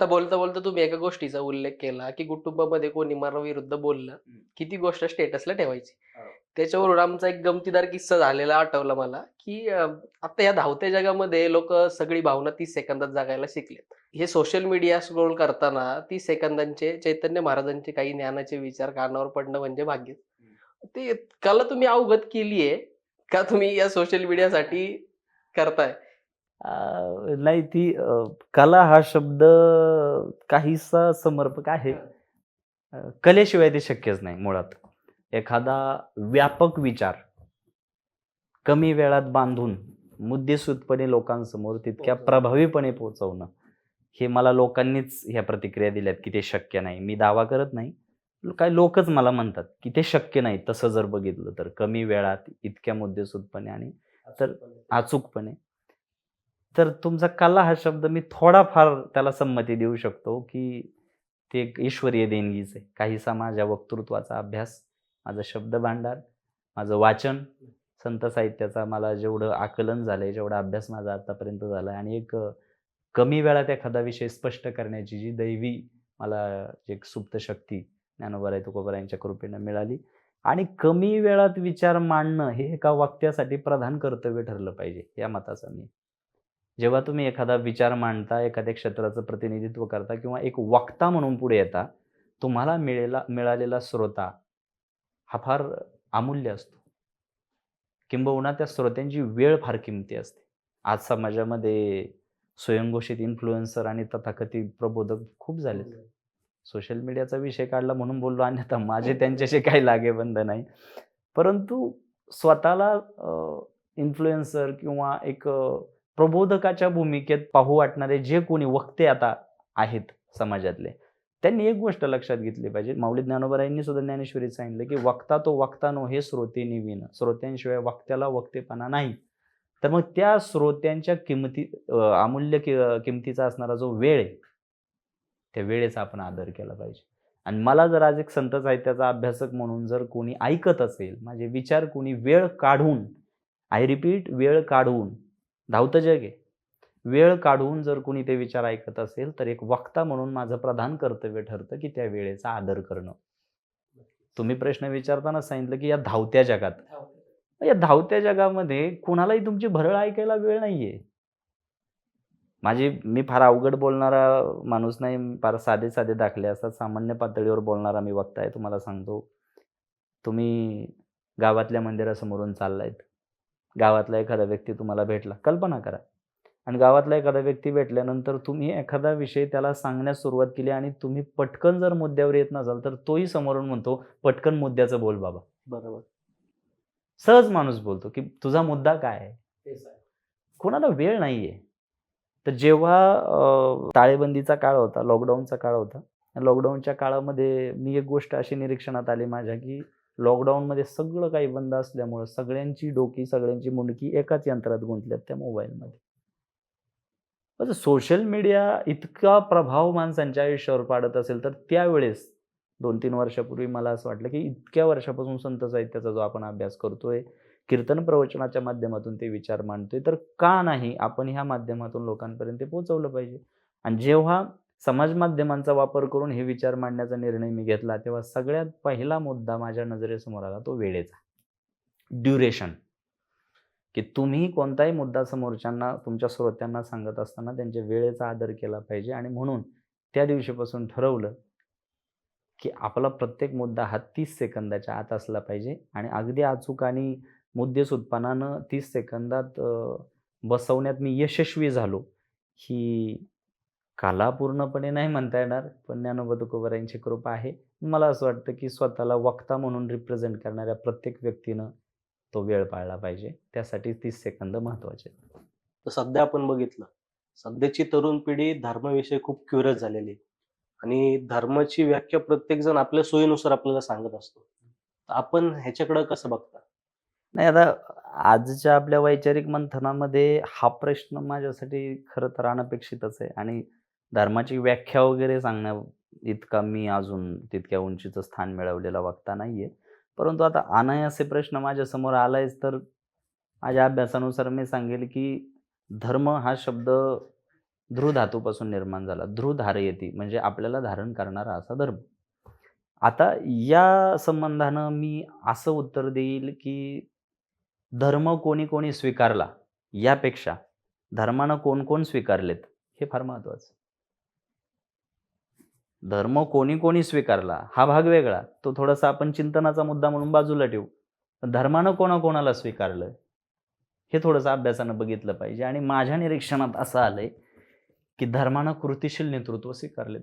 आता बोलता बोलता तुम्ही एका गोष्टीचा उल्लेख केला की कुटुंबामध्ये कोणी विरुद्ध बोललं हम्म. की ती गोष्ट स्टेटसला ठेवायची. हो. त्याच्यावरून आमचा एक गमतीदार किस्सा झालेला आठवला मला की आता या धावत्या जगामध्ये लोक सगळी भावना तीस सेकंदात जगायला शिकलेत. हे सोशल मीडिया स्क्रोल करताना तीस सेकंदांचे चैतन्य महाराजांचे काही ज्ञानाचे विचार कानावर पडणं म्हणजे भाग्य. ते कला तुम्ही अवगत केलीये का तुम्ही या सोशल मीडियासाठी करताय? नाही ती कला हा शब्द काहीसा समर्पक आहे. कलेशिवाय ते शक्यच नाही मुळात. एखादा व्यापक विचार कमी वेळात बांधून मुद्देसूदपणे लोकांसमोर तितक्या. प्रभावीपणे पोहोचवणं हे मला लोकांनीच ह्या प्रतिक्रिया दिल्यात की ते शक्य नाही. मी दावा करत नाही. काही लोकच मला म्हणतात की ते शक्य नाही तसं जर बघितलं तर कमी वेळात इतक्या मुद्देसूदपणे आणि तर अचूकपणे. तर तुमचा कला हा शब्द मी थोडाफार त्याला संमती देऊ शकतो की ते एक ईश्वरीय देणगीच आहे. काहीसा माझ्या वक्तृत्वाचा अभ्यास माझं शब्द भांडार माझं वाचन संत साहित्याचा मला जेवढं आकलन झालंय जेवढा अभ्यास माझा आतापर्यंत झाला आणि एक कमी वेळात एखादा विषय स्पष्ट करण्याची जी दैवी मला एक सुप्त शक्ती ज्ञानोबराय तुकोबरायांच्या कृपेनं मिळाली आणि कमी वेळात विचार मांडणं हे एका वाक्यासाठी प्रधान कर्तव्य ठरलं पाहिजे या मताचा मी जेव्हा तुम्ही एखादा विचार मांडता एखाद्या क्षेत्राचं प्रतिनिधित्व करता किंवा एक वक्ता म्हणून पुढे येता तुम्हाला मिळेला मिळालेला श्रोता हा फार अमूल्य असतो. किंबहुना त्या श्रोत्यांची वेळ फार किमती असते. आज समाजामध्ये स्वयंघोषित इन्फ्लुएन्सर आणि तथाकथित प्रबोधक खूप झाले सोशल मीडियाचा विषय काढला म्हणून बोललो अन्यथा माझे त्यांच्याशी काही लागेबंद नाही. परंतु स्वतःला इन्फ्लुएन्सर किंवा एक प्रबोधकाच्या भूमिकेत पाहू वाटणारे जे कोणी वक्ते आता आहेत समाजातले त्यांनी एक गोष्ट लक्षात घेतली पाहिजे. माऊली ज्ञानोबरायांनी सुद्धा ज्ञानेश्वरीत सांगितलं की वक्ता तो वक्ता नो हे श्रोते निविन. श्रोत्यांशिवाय वक्त्याला वक्तेपणा नाही. तर मग त्या श्रोत्यांच्या किमती अमूल्य कि किमतीचा असणारा जो वेळ आहे त्या वेळेचा आपण आदर केला पाहिजे. आणि मला जर आज एक संत साहित्याचा अभ्यासक म्हणून जर कोणी ऐकत असेल माझे विचार कोणी वेळ काढून आय रिपीट वेळ काढून धावतं जग आहे. वेळ काढून जर कोणी ते विचार ऐकत असेल तर एक वक्ता म्हणून माझं प्रधान कर्तव्य ठरतं की त्या वेळेचा आदर करणं. तुम्ही प्रश्न विचारताना सांगितलं की या धावत्या जगात. या धावत्या जगामध्ये कोणालाही तुमची भरळ ऐकायला वेळ नाहीये. माझी मी फार अवघड बोलणारा माणूस नाही फार साधे साधे दाखले असतात. सामान्य पातळीवर बोलणारा मी वक्ता आहे तुम्हाला सांगतो. तुम्ही गावातल्या मंदिरासमोरून चाललायत. गावातला एखादा व्यक्ती तुम्हाला भेटला कल्पना करा. आणि गावातला एखादा व्यक्ती भेटल्यानंतर तुम्ही एखादा विषय त्याला सांगण्यास सुरुवात केली आणि तुम्ही पटकन जर मुद्द्यावर येत नसाल तर तोही समोरून म्हणतो पटकन मुद्द्याचं बोल बाबा. बरोबर. सहज माणूस बोलतो की तुझा मुद्दा काय आहे? कोणाला वेळ नाहीये. तर जेव्हा अं, टाळेबंदीचा काळ होता लॉकडाऊनचा काळ होता लॉकडाऊनच्या काळामध्ये मी एक गोष्ट अशी निरीक्षणात आली माझ्या की लॉकडाऊनमध्ये सगळं काही बंद असल्यामुळं सगळ्यांची डोकी सगळ्यांची मुंडकी एकाच यंत्रात गुंतल्यात त्या मोबाईलमध्ये. म्हणजे सोशल मीडिया इतका प्रभाव माणसांच्या आयुष्यावर पाडत असेल तर त्यावेळेस दोन तीन वर्षापूर्वी मला असं वाटलं की इतक्या वर्षापासून संत साहित्याचा जो आपण अभ्यास करतोय कीर्तन प्रवचनाच्या माध्यमातून ते विचार मांडतोय तर का नाही आपण ह्या माध्यमातून लोकांपर्यंत पोहोचवलं पाहिजे? आणि जेव्हा समाज माध्यमांचा वापर करून हे विचार मांडण्याचा निर्णय मी घेतला. तेव्हा सगळ्यात पहिला मुद्दा माझ्या नजरेसमोर आला तो वेळेचा. ड्युरेशन की तुम्ही कोणताही मुद्दा समोरच्यांना तुमच्या श्रोत्यांना सांगत असताना त्यांच्या वेळेचा आदर केला पाहिजे आणि म्हणून त्या दिवशीपासून ठरवलं की आपला प्रत्येक मुद्दा हा तीस सेकंदाच्या आत असला पाहिजे आणि अगदी अचूक आणि मुद्देसूदपणानं तीस सेकंदात बसवण्यात मी यशस्वी झालो ही कला पूर्णपणे नाही म्हणता येणार पण ज्ञानोबा तुकोबरायांची कृपा आहे. मला असं वाटतं की स्वतःला वक्ता म्हणून रिप्रेझेंट करणाऱ्या प्रत्येक व्यक्तीनं तो वेळ पाळला पाहिजे. त्यासाठी तीस सेकंद महत्त्वाचे. आहेत. तर सध्या आपण बघितलं सध्याची तरुण पिढी धर्माविषयी खूप क्युरियस झालेली आहे. आणि धर्माची व्याख्या प्रत्येक जण आपल्या सोयीनुसार आपल्याला सांगत असतो. तर आपण ह्याच्याकडे कसं बघता? नाही आता आजच्या आपल्या वैचारिक मंथनामध्ये हा प्रश्न माझ्यासाठी खरं तर अनपेक्षितच आहे. आणि धर्माची व्याख्या वगैरे सांगण्या इतका मी अजून तितक्या उंचीचं स्थान मिळवलेला वक्ता नाहीये. परंतु आता अनायासे प्रश्न माझ्यासमोर आलायच तर माझ्या अभ्यासानुसार मी सांगेल की धर्म हा शब्द ध्रुव धातूपासून निर्माण झाला. ध्रुव येते म्हणजे आपल्याला धारण करणारा असा धर्म. आता या संबंधानं मी असं उत्तर देईल की धर्म कोणी कोणी स्वीकारला यापेक्षा धर्मानं कोण कोण स्वीकारलेत हे फार महत्वाचं. धर्म कोणी कोणी स्वीकारला हा भाग वेगळा. तो थोडासा आपण चिंतनाचा मुद्दा म्हणून बाजूला ठेवू. पण धर्मानं कोणाकोणाला स्वीकारलं? हे थोडंसं अभ्यासानं बघितलं पाहिजे. आणि माझ्या निरीक्षणात असं आलंय की धर्मानं कृतिशील नेतृत्व स्वीकारलेत.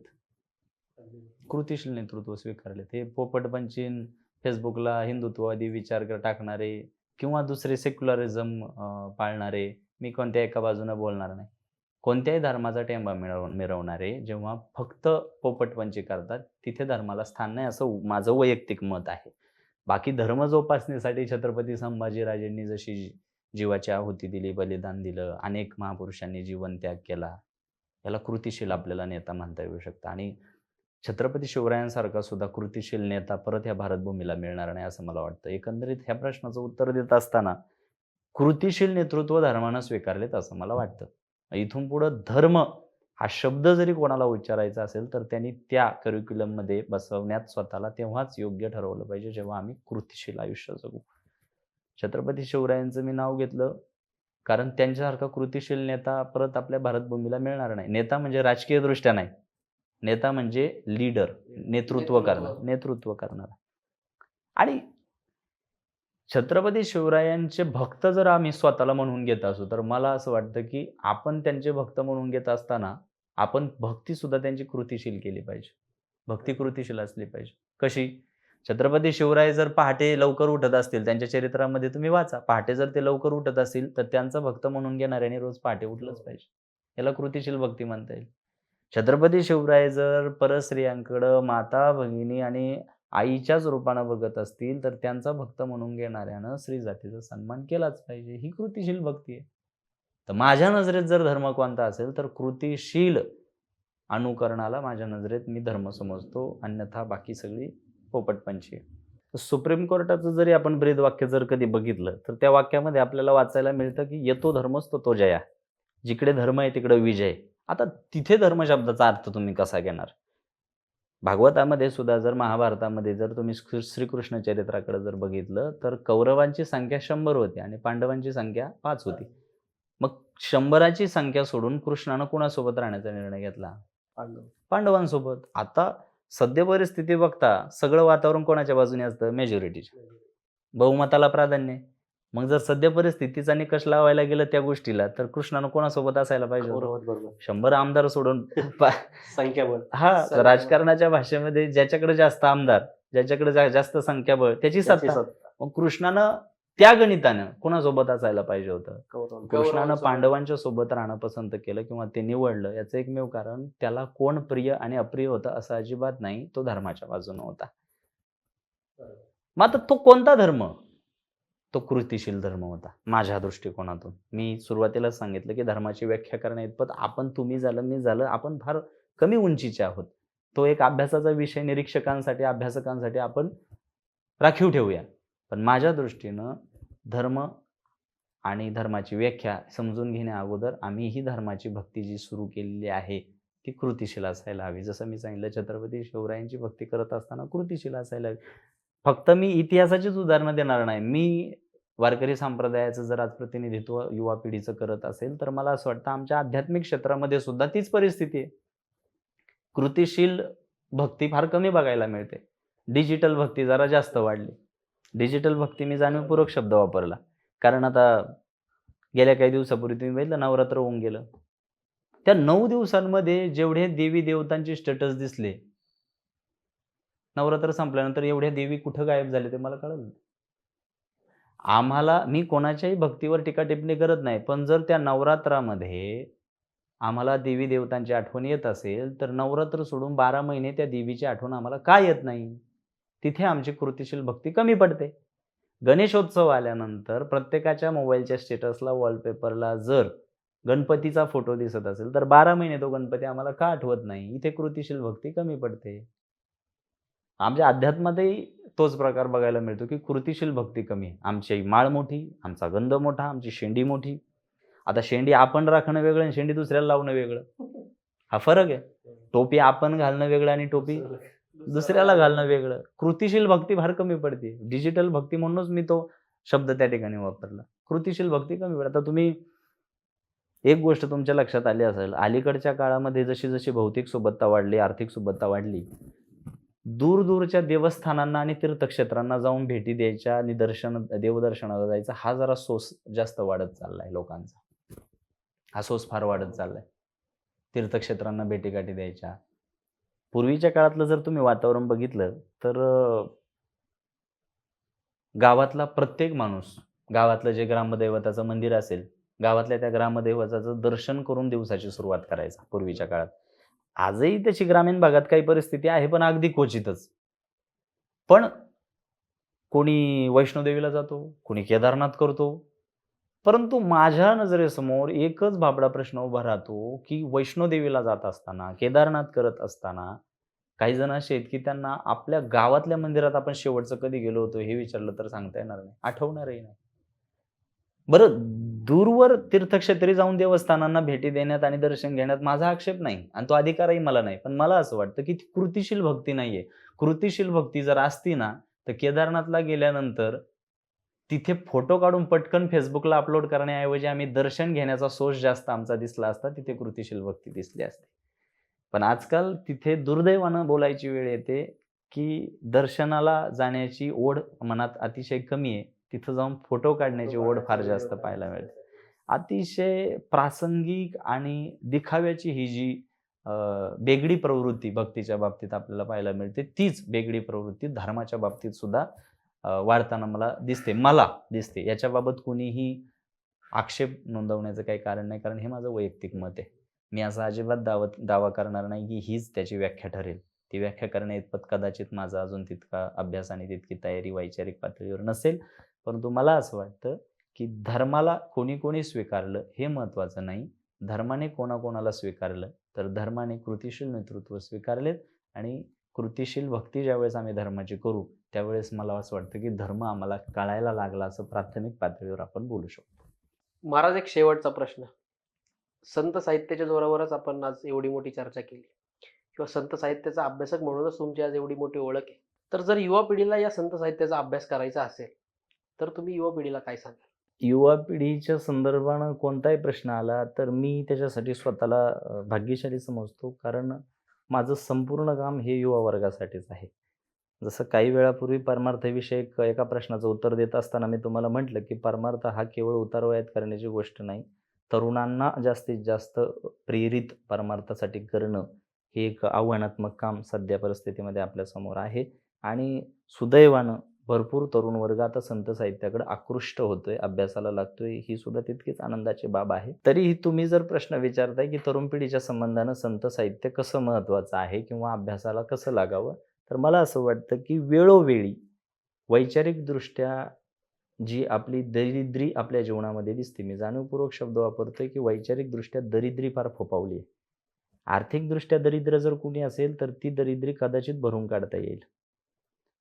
कृतिशील नेतृत्व स्वीकारलेत. हे पोपटपंचीन फेसबुकला हिंदुत्ववादी विचार कर- टाकणारे किंवा दुसरे सेक्युलरिझम पाळणारे मी कोणत्या एका बाजूनं बोलणार नाही. कोणत्याही धर्माचा टेंबा मिळव मिरवणारे जेव्हा फक्त पोपटपंची करतात तिथे धर्माला स्थान नाही असं माझं वैयक्तिक मत आहे. बाकी धर्म जोपासण्यासाठी छत्रपती संभाजीराजेंनी जशी जी- जीवाची आहुती दिली बलिदान दिलं अनेक महापुरुषांनी जीवन त्याग केला याला कृतिशील आपल्याला नेता म्हणता येऊ शकतं. आणि छत्रपती शिवरायांसारखा सुद्धा कृतिशील नेता परत ह्या भारतभूमीला मिळणार नाही असं मला वाटतं. एकंदरीत ह्या प्रश्नाचं उत्तर देत असताना कृतिशील नेतृत्व धर्मानं स्वीकारलेत असं मला वाटतं. इथून पुढं धर्म हा शब्द जरी कोणाला उच्चारायचा असेल तर त्यांनी त्या करिक्युलममध्ये बसवण्यात स्वतःला तेव्हाच योग्य ठरवलं पाहिजे जेव्हा आम्ही कृतिशील आयुष्य जगू. छत्रपती शिवरायांचं मी नाव घेतलं कारण त्यांच्यासारखा कृतिशील नेता परत आपल्या भारतभूमीला मिळणार नाही. नेता म्हणजे राजकीय दृष्ट्या नाही. नेता म्हणजे लीडर नेतृत्व करणार नेतृत्व करणार. आणि छत्रपती शिवरायांचे भक्त जर आम्ही स्वतःला म्हणून घेत असू तर मला असं वाटतं की आपण त्यांचे भक्त म्हणून घेत असताना आपण भक्ती सुद्धा त्यांची कृतिशील केली पाहिजे. भक्ती कृतिशील असली पाहिजे. कशी? छत्रपती शिवराय जर पहाटे लवकर उठत असतील त्यांच्या चरित्रामध्ये तुम्ही वाचा. पहाटे जर ते लवकर उठत असतील तर त्यांचा भक्त म्हणून घेणाऱ्याने रोज पहाटे उठलंच पाहिजे. याला कृतिशील भक्ती म्हणता येईल. छत्रपती शिवराय जर परस्त्रियांकडं माता भगिनी आणि आईच्याच रूपानं बघत असतील तर त्यांचा भक्त म्हणून घेणाऱ्यानं स्त्री जातीचा सन्मान केलाच पाहिजे. ही कृतिशील भक्ती आहे. तर माझ्या नजरेत जर धर्म कोणता असेल तर कृतिशील अनुकरणाला माझ्या नजरेत मी धर्म समजतो अन्यथा बाकी सगळी पोपटपंची आहे. सुप्रीम कोर्टाचं जरी आपण ब्रीद वाक्य जर कधी बघितलं तर त्या वाक्यामध्ये आपल्याला वाचायला मिळतं की येतो धर्मच तो जया. जिकडे धर्म आहे तिकडे विजय. आता तिथे धर्म शब्दाचा अर्थ तुम्ही कसा घेणार? भागवतामध्ये सुद्धा जर महाभारतामध्ये जर तुम्ही श्री- श्रीकृष्ण चरित्राकडे जर बघितलं तर कौरवांची संख्या शंभर होती आणि पांडवांची संख्या पाच होती. मग शंभराची संख्या सोडून कृष्णानं कुणासोबत राहण्याचा निर्णय घेतला? पांडवांसोबत. आता सद्य परिस्थिती बघता सगळं वातावरण कोणाच्या बाजूने असतं? मेजॉरिटीच्या बहुमताला प्राधान्य. मग जर सद्य परिस्थितीचा निकष लावायला गेलं त्या गोष्टीला तर कृष्णानं कोणासोबत असायला पाहिजे? बरोबर शंभर आमदार सोडून संख्याबळ. हा राजकारणाच्या भाषेमध्ये ज्याच्याकडे जास्त आमदार ज्याच्याकडे जास्त संख्याबळ त्याची त्याची सत्ता. मग कृष्णानं त्या गणितानं कोणासोबत असायला पाहिजे होतं? कृष्णानं. पांडवांच्या सोबत राहणं पसंत केलं किंवा ते निवडलं याचं एकमेव कारण त्याला कोण प्रिय आणि अप्रिय होतं असं अजिबात नाही तो धर्माच्या बाजूने होता. मग आता तो कोणता धर्म? तो कृतिशील धर्म होता माझ्या दृष्टिकोनातून. मी सुरुवातीला सांगितलं की धर्माची व्याख्या करण्या इतपत आपण तुम्ही झालं मी झालं आपण फार कमी उंचीचे आहोत. तो एक अभ्यासाचा विषय निरीक्षकांसाठी अभ्यासकांसाठी आपण राखीव ठेवूया. पण माझ्या दृष्टीनं धर्म आणि धर्माची व्याख्या समजून घेण्या अगोदर आम्ही ही धर्माची भक्ती जी सुरू केलेली आहे ती कृतिशील असायला हवी. जसं मी सांगितलं छत्रपती शिवरायांची भक्ती करत असताना कृतिशील असायला हवी. फक्त मी इतिहासाचीच उदाहरणं देणार नाही. मी वारकरी संप्रदायाचं जर आज प्रतिनिधित्व युवा पिढीचं करत असेल तर मला असं वाटतं आमच्या आध्यात्मिक क्षेत्रामध्ये सुद्धा तीच परिस्थिती आहे. कृतिशील भक्ती फार कमी बघायला मिळते. डिजिटल भक्ती जरा जास्त वाढली. डिजिटल भक्ती मी जाणीवपूर्वक शब्द वापरला. कारण आता गेल्या काही दिवसापूर्वी तुम्ही बघितलं नवरात्र होऊन गेलं. त्या नऊ दिवसांमध्ये जेवढे देवी देवतांचे स्टेटस दिसले नवरात्र संपल्यानंतर एवढ्या देवी कुठं गायब झाले ते मला कळलं आम्हाला मी कोणाच्याही भक्तीवर टीका टिप्पणी करत नाही पण जर त्या नवरात्रामध्ये आम्हाला देवी देवतांची आठवण येत असेल तर नवरात्र सोडून बारा महिने त्या देवीची आठवण आम्हाला का येत नाही? तिथे आमची कृतिशील भक्ती कमी पडते. गणेशोत्सव आल्यानंतर प्रत्येकाच्या मोबाईलच्या स्टेटसला वॉलपेपरला जर गणपतीचा फोटो दिसत असेल तर बारा महिने तो गणपती आम्हाला का आठवत नाही? इथे कृतिशील भक्ती कमी पडते. आमच्या अध्यात्मातही तोच प्रकार बघायला मिळतो की कृतिशील भक्ती कमी आहे. आमची माळ मोठी आमचा गंध मोठा आमची शेंडी मोठी. आता शेंडी आपण राखणं वेगळं आणि शेंडी दुसऱ्याला लावणं वेगळं. हा फरक आहे. टोपी आपण घालणं वेगळं आणि टोपी दुसऱ्याला घालणं वेगळं. कृतिशील भक्ती फार कमी पडते. डिजिटल भक्ती म्हणूनच मी तो शब्द त्या ठिकाणी वापरला. कृतिशील भक्ती कमी पडते. आता तुम्ही एक गोष्ट तुमच्या लक्षात आली असेल. अलीकडच्या काळामध्ये जशी जशी भौतिक सुबत्ता वाढली आर्थिक सुबत्ता वाढली दूरदूरच्या देवस्थानांना आणि तीर्थक्षेत्रांना जाऊन भेटी द्यायच्या आणि दर्शन देवदर्शनाला जायचा हा जरा सोस जास्त वाढत चाललाय लोकांचा. हा सोस फार वाढत चाललाय. तीर्थक्षेत्रांना भेटीगाठी द्यायच्या. पूर्वीच्या काळातलं जर तुम्ही वातावरण बघितलं तर गावातला प्रत्येक माणूस गावातलं जे ग्रामदैवताचं मंदिर असेल गावातल्या त्या ग्रामदैवताचं दर्शन करून दिवसाची सुरुवात करायचा पूर्वीच्या काळात. आजही तशी ग्रामीण भागात काही परिस्थिती आहे पण अगदी क्वचितच. पण कोणी वैष्णोदेवीला जातो कोणी केदारनाथ करतो. परंतु माझ्या नजरेसमोर एकच भाबडा प्रश्न उभा राहतो की वैष्णोदेवीला जात असताना केदारनाथ करत असताना काही जण असे आहेत की त्यांना आपल्या गावातल्या मंदिरात आपण शेवटचं कधी गेलो होतो हे विचारलं तर सांगता येणार नाही आठवणारही नाही. बरं दूरवर तीर्थक्षेत्री जाऊन देवस्थानांना भेटी देण्यात आणि दर्शन घेण्यात माझा आक्षेप नाही आणि तो अधिकारही मला नाही. पण मला असं वाटतं की ती कृतिशील भक्ती नाहीये. कृतिशील भक्ती जर असती ना तर केदारनाथला गेल्यानंतर तिथे फोटो काढून पटकन फेसबुकला अपलोड करण्याऐवजी आम्ही दर्शन घेण्याचा सोर्स जास्त आमचा दिसला असता तिथे कृतिशील भक्ती दिसली असते. पण आजकाल तिथे दुर्दैवानं बोलायची वेळ येते की दर्शनाला जाण्याची ओढ मनात अतिशय कमी आहे. तिथं जाऊन फोटो काढण्याची ओढ फार जास्त पाहायला मिळते. अतिशय प्रासंगिक आणि दिखाव्याची ही जी बेगडी प्रवृत्ती भक्तीच्या बाबतीत आपल्याला पाहायला मिळते तीच बेगडी प्रवृत्ती धर्माच्या बाबतीत सुद्धा वाढताना मला दिसते मला दिसते. याच्याबाबत कुणीही आक्षेप नोंदवण्याचं काही कारण नाही कारण हे माझं वैयक्तिक मत आहे. मी असा अजिबात दावा दावा करणार नाही की हीच त्याची व्याख्या ठरेल. ती व्याख्या करण्या इतपत कदाचित माझा अजून तितका अभ्यास आणि तितकी तयारी वैचारिक पातळीवर नसेल परंतु मला असं वाटतं की धर्माला कोणी कोणी स्वीकारलं हे महत्त्वाचं नाही. धर्माने कोणाकोणाला स्वीकारलं तर धर्माने कृतिशील नेतृत्व स्वीकारलेत आणि कृतिशील भक्ती ज्यावेळेस आम्ही धर्माची करू त्यावेळेस मला असं वाटतं की धर्म आम्हाला कळायला लागला असं प्राथमिक पातळीवर आपण बोलू शकतो. महाराज एक शेवटचा प्रश्न. संत साहित्याच्या जोरावरच आपण आज एवढी मोठी चर्चा केली. किंवा संत साहित्याचा अभ्यासक म्हणूनच तुमची आज एवढी मोठी ओळख आहे. तर जर युवा पिढीला या संत साहित्याचा अभ्यास करायचा असेल तर तुम्ही युवा पिढीला काय सांगाल? युवा पिढीच्या संदर्भानं कोणताही प्रश्न आला तर मी त्याच्यासाठी स्वतःला भाग्यशाली समजतो. कारण माझं संपूर्ण काम हे युवा वर्गासाठीच आहे. जसं काही वेळापूर्वी परमार्थविषयक एका प्रश्नाचं उत्तर देत असताना मी तुम्हाला म्हटलं की परमार्थ हा केवळ उतारवयात करण्याची गोष्ट नाही. तरुणांना जास्तीत जास्त प्रेरित परमार्थासाठी करणं हे एक आव्हानात्मक काम सध्या परिस्थितीमध्ये आपल्यासमोर आहे. आणि सुदैवानं भरपूर तरुण वर्ग आता संत साहित्याकडे आकृष्ट होतोय अभ्यासाला लागतोय. ही सुद्धा तितकीच आनंदाची बाब आहे. तरीही तुम्ही जर प्रश्न विचारताय की तरुण पिढीच्या संबंधानं संत साहित्य कसं महत्त्वाचं आहे किंवा अभ्यासाला कसं लागावं तर मला असं वाटतं की वेळोवेळी वैचारिकदृष्ट्या जी आपली दरिद्री आपल्या जीवनामध्ये दिसते मी जाणीवपूर्वक शब्द वापरतोय की वैचारिकदृष्ट्या दरिद्री फार फोपावली आहे. आर्थिकदृष्ट्या दरिद्र जर कुणी असेल तर ती दरिद्री कदाचित भरून काढता येईल.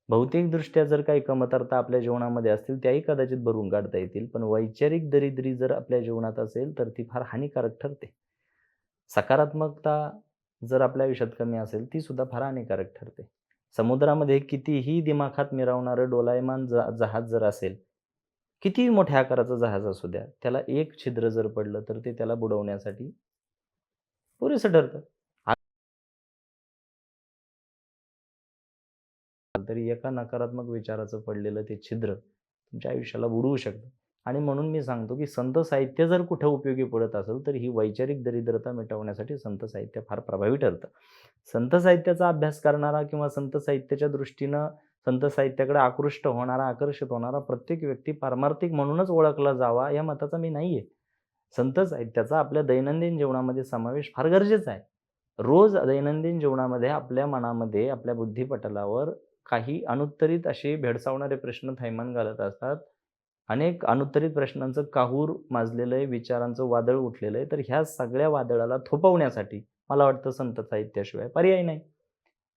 भौतिकदृष्ट्या जर काही कमतरता आपल्या जीवनामध्ये असतील त्याही कदाचित भरून काढता येतील. पण वैचारिक दरिद्री जर आपल्या जीवनात असेल तर ती फार हानिकारक ठरते. सकारात्मकता जर आपल्या आयुष्यात कमी असेल ती सुद्धा फार हानिकारक ठरते. समुद्रामध्ये कितीही दिमाखात मिरवणारं डोलायमान जहाज जर असेल कितीही मोठ्या आकाराचं जहाज असू द्या त्याला एक छिद्र जर पडलं तर ते त्याला बुडवण्यासाठी पुरेसं ठरतं. तरी एका नकारात्मक विचाराचं पडलेलं ते छिद्र तुमच्या आयुष्याला बुडवू शकतं. आणि म्हणून मी सांगतो की संत साहित्य जर कुठं उपयोगी पडत असेल तर ही वैचारिक दरिद्रता मिटवण्यासाठी संत साहित्य फार प्रभावी ठरतं. संत साहित्याचा अभ्यास करणारा किंवा संत साहित्याच्या दृष्टीनं संत साहित्याकडे आकृष्ट होणारा आकर्षित होणारा प्रत्येक व्यक्ती पारमार्थिक म्हणूनच ओळखला जावा या मताचा मी नाही आहे संत साहित्याचा आपल्या दैनंदिन जीवनामध्ये समावेश फार गरजेचा आहे. रोज दैनंदिन जीवनामध्ये आपल्या मनामध्ये आपल्या बुद्धिपटलावर काही अनुत्तरित असे भेडसावणारे प्रश्न थैमान घालत असतात. अनेक अनुत्तरित प्रश्नांचं काहूर माजलेलं आहे विचारांचं वादळ उठलेलं आहे. तर ह्या सगळ्या वादळाला थोपवण्यासाठी मला वाटतं संत साहित्याशिवाय पर्याय नाही.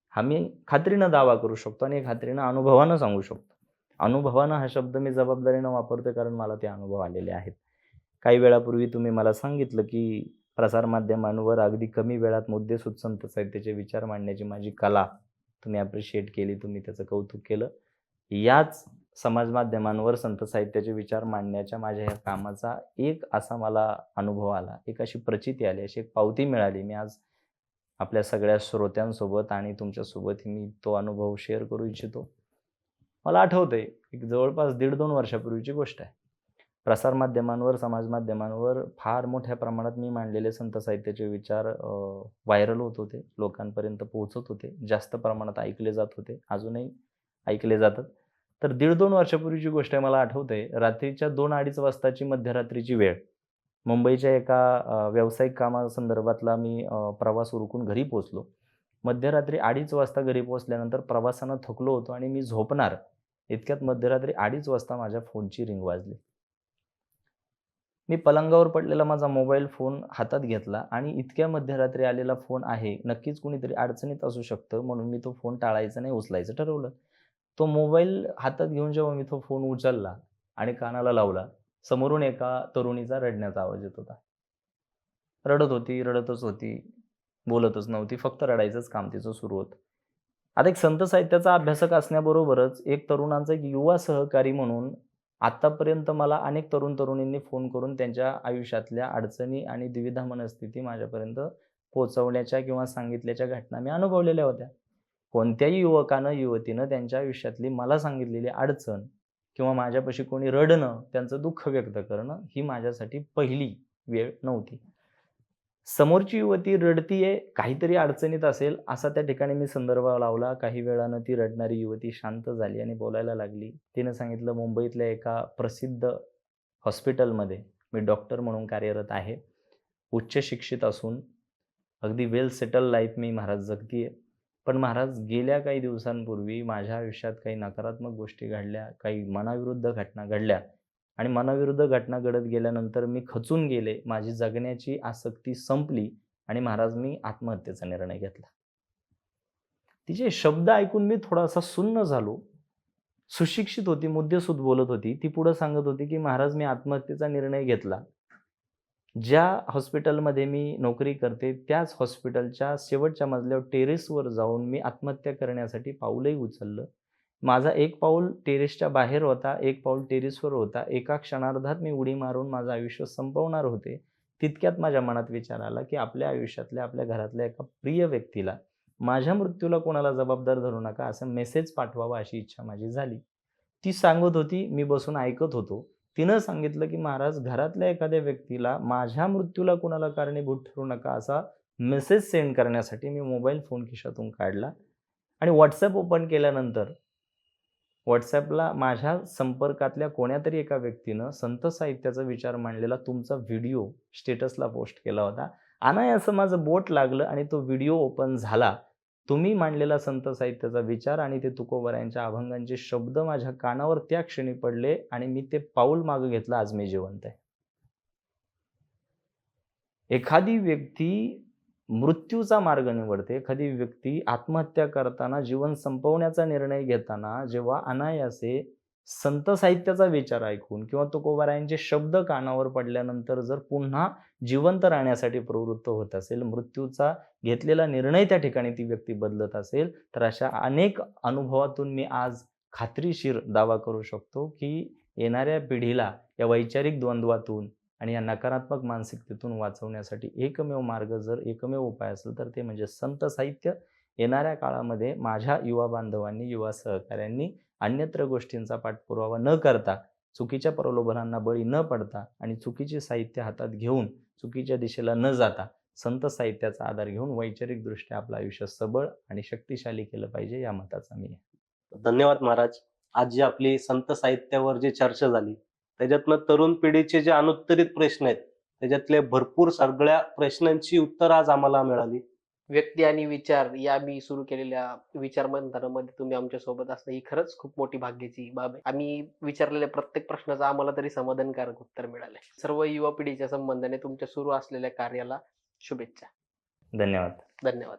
हा मी खात्रीनं दावा करू शकतो आणि खात्रीनं अनुभवानं सांगू शकतो. अनुभवानं हा शब्द मी जबाबदारीनं वापरतोय कारण मला ते अनुभव आलेले आहेत. काही वेळापूर्वी तुम्ही मला सांगितलं की प्रसारमाध्यमांवर अगदी कमी वेळात मुद्देसूद संत साहित्याचे विचार मांडण्याची माझी कला तुम्ही ॲप्रिशिएट केली तुम्ही त्याचं कौतुक केलं. याच समाज माध्यमांवर संत साहित्याचे विचार मांडण्याच्या माझ्या ह्या कामाचा एक असा मला अनुभव आला. एक अशी प्रचिती आली अशी एक पावती मिळाली मी आज आपल्या सगळ्या श्रोत्यांसोबत आणि तुमच्यासोबत मी तो अनुभव शेअर करू इच्छितो. मला आठवतंय एक जवळपास दीड दोन वर्षापूर्वीची गोष्ट आहे. प्रसारमाध्यमांवर समाज माध्यमांवर फार मोठ्या प्रमाणात मी मांडलेले संत साहित्याचे विचार व्हायरल होत होते. लोकांपर्यंत पोहोचत होते. जास्त प्रमाणात ऐकले जात होते. अजूनही ऐकले जातात. तर दीड दोन वर्षापूर्वीची गोष्ट आहे मला आठवते रात्रीच्या दोन अडीच वाजताची मध्यरात्रीची वेळ. मुंबईच्या एका व्यावसायिक कामासंदर्भातला मी प्रवास उरकून घरी पोचलो मध्यरात्री अडीच वाजता घरी पोचल्यानंतर प्रवासानं थकलो होतो आणि मी झोपणार इतक्यात मध्यरात्री अडीच वाजता माझ्या फोनची रिंग वाजली. मी पलंगावर पडलेला माझा मोबाईल फोन हातात घेतला आणि इतक्या मध्यरात्री आलेला फोन आहे नक्कीच कुणीतरी अडचणीत असू शकतं म्हणून मी तो फोन टाळायचा नाही उचलायचं ठरवलं. तो मोबाईल हातात घेऊन जेव्हा मी तो फोन उचलला आणि कानाला लावला समोरून एका तरुणीचा रडण्याचा आवाज येत होता. रडत होती रडतच होती बोलतच नव्हती फक्त रडायचंच काम तिचं सुरू होतं. आता एक संत साहित्याचा अभ्यासक असण्याबरोबरच एक तरुणांचा एक युवा सहकारी म्हणून आत्तापर्यंत मला अनेक तरुण तरुणींनी फोन करून त्यांच्या आयुष्यातल्या अडचणी आणि द्विधा मनस्थिती माझ्यापर्यंत पोचवण्याच्या किंवा सांगितल्याच्या घटना मी अनुभवलेल्या होत्या. कोणत्याही युवकानं युवतीनं त्यांच्या आयुष्यातली मला सांगितलेली अडचण किंवा माझ्यापाशी कोणी रडणं त्यांचं दुःख व्यक्त करणं ही माझ्यासाठी पहिली वेळ नव्हती. समोरची युवती रडतीये काहीतरी अडचणीत असेल असा त्या ठिकाणी मी संदर्भ लावला. काही वेळानं ती रडणारी युवती शांत झाली आणि बोलायला लागली. तिनं सांगितलं मुंबईतल्या एका प्रसिद्ध हॉस्पिटलमध्ये मी डॉक्टर म्हणून कार्यरत आहे. उच्च शिक्षित असून अगदी वेल सेटल लाईफ मी महाराज जगतीये. पण महाराज गेल्या काही दिवसांपूर्वी माझ्या आयुष्यात काही नकारात्मक गोष्टी घडल्या काही मनाविरुद्ध घटना घडल्या. आणि मनाविरुद्ध घटना घडत गेल्यानंतर मी खचून गेले. माझी जगण्याची आसक्ती संपली आणि महाराज मी आत्महत्येचा निर्णय घेतला. तिचे शब्द ऐकून मी थोडासा सुन्न झालो. सुशिक्षित होती मुद्देसूद बोलत होती. ती पुढं सांगत होती की महाराज मी आत्महत्येचा निर्णय घेतला. ज्या हॉस्पिटलमध्ये मी नोकरी करते त्याच हॉस्पिटलच्या शेवटच्या मजल्यावर टेरेसवर जाऊन मी आत्महत्या करण्यासाठी पाऊलही उचललं. माझा एक पाऊल टेरेसच्या बाहेर होता एक पाऊल टेरेसवर होता. एका क्षणार्धात मी उडी मारून माझं आयुष्य संपवणार होते. तितक्यात माझ्या मनात विचार आला की आपल्या आयुष्यातल्या आपल्या घरातल्या एका प्रिय व्यक्तीला माझ्या मृत्यूला कोणाला जबाबदार धरू नका असं मेसेज पाठवावा अशी इच्छा माझी झाली. ती सांगत होती मी बसून ऐकत होतो. तिनं सांगितलं की महाराज घरातल्या एखाद्या व्यक्तीला माझ्या मृत्यूला कोणाला कारणीभूत ठरू नका असा मेसेज सेंड करण्यासाठी मी मोबाईल फोन खिशातून काढला. आणि व्हॉट्सअप ओपन केल्यानंतर व्हॉट्सॲपला माझ्या संपर्कातल्या कोण्यातरी एका व्यक्तीनं संत साहित्याचा विचार मांडलेला तुमचा व्हिडिओ स्टेटसला पोस्ट केला होता. आणि असं माझं बोट लागलं आणि तो व्हिडिओ ओपन झाला. तुम्ही मांडलेला संत साहित्याचा विचार आणि ते तुकोबऱ्यांच्या अभंगांचे शब्द माझ्या कानावर त्या क्षणी पडले आणि मी ते पाऊल मागं घेतलं. आज मी जिवंत आहे. एखादी व्यक्ती मृत्यूचा मार्ग निवडते. एखादी व्यक्ती आत्महत्या करताना जीवन संपवण्याचा निर्णय घेताना जेव्हा अनायासे संत साहित्याचा विचार ऐकून किंवा तुकोबारायांचे शब्द कानावर पडल्यानंतर जर पुन्हा जिवंत राहण्यासाठी प्रवृत्त होत असेल मृत्यूचा घेतलेला निर्णय त्या ठिकाणी ती व्यक्ती बदलत असेल तर अशा अनेक अनुभवातून मी आज खात्रीशीर दावा करू शकतो की येणाऱ्या पिढीला या वैचारिक द्वंद्वातून आणि या नकारात्मक मानसिकतेतून वाचवण्यासाठी एकमेव मार्ग जर एकमेव उपाय असेल तर ते म्हणजे संत साहित्य. येणाऱ्या काळामध्ये माझ्या युवा बांधवांनी युवा सहकाऱ्यांनी अन्यत्र गोष्टींचा पाठपुरावा न करता चुकीच्या प्रलोभनांना बळी न पडता आणि चुकीचे साहित्य हातात घेऊन चुकीच्या दिशेला न जाता संत साहित्याचा आधार घेऊन वैचारिकदृष्ट्या आपलं आयुष्य सबळ आणि शक्तिशाली केलं पाहिजे या मताचा मी धन्यवाद महाराज. आज जी आपली संत साहित्यावर जी चर्चा झाली त्याच्यातनं तरुण पिढीचे जे अनुत्तरित प्रश्न आहेत त्याच्यातले भरपूर सगळ्या प्रश्नांची उत्तर आज आम्हाला मिळाली. व्यक्ती आणि विचार या मी सुरू केलेल्या विचार मंथनामध्ये तुम्ही आमच्यासोबत असणं ही खरंच खूप मोठी भाग्याची बाब आहे. आम्ही विचारलेल्या प्रत्येक प्रश्नाचं आम्हाला तरी समाधानकारक उत्तर मिळालंय. सर्व युवा पिढीच्या संबंधाने तुमच्या सुरू असलेल्या कार्याला शुभेच्छा. धन्यवाद. धन्यवाद.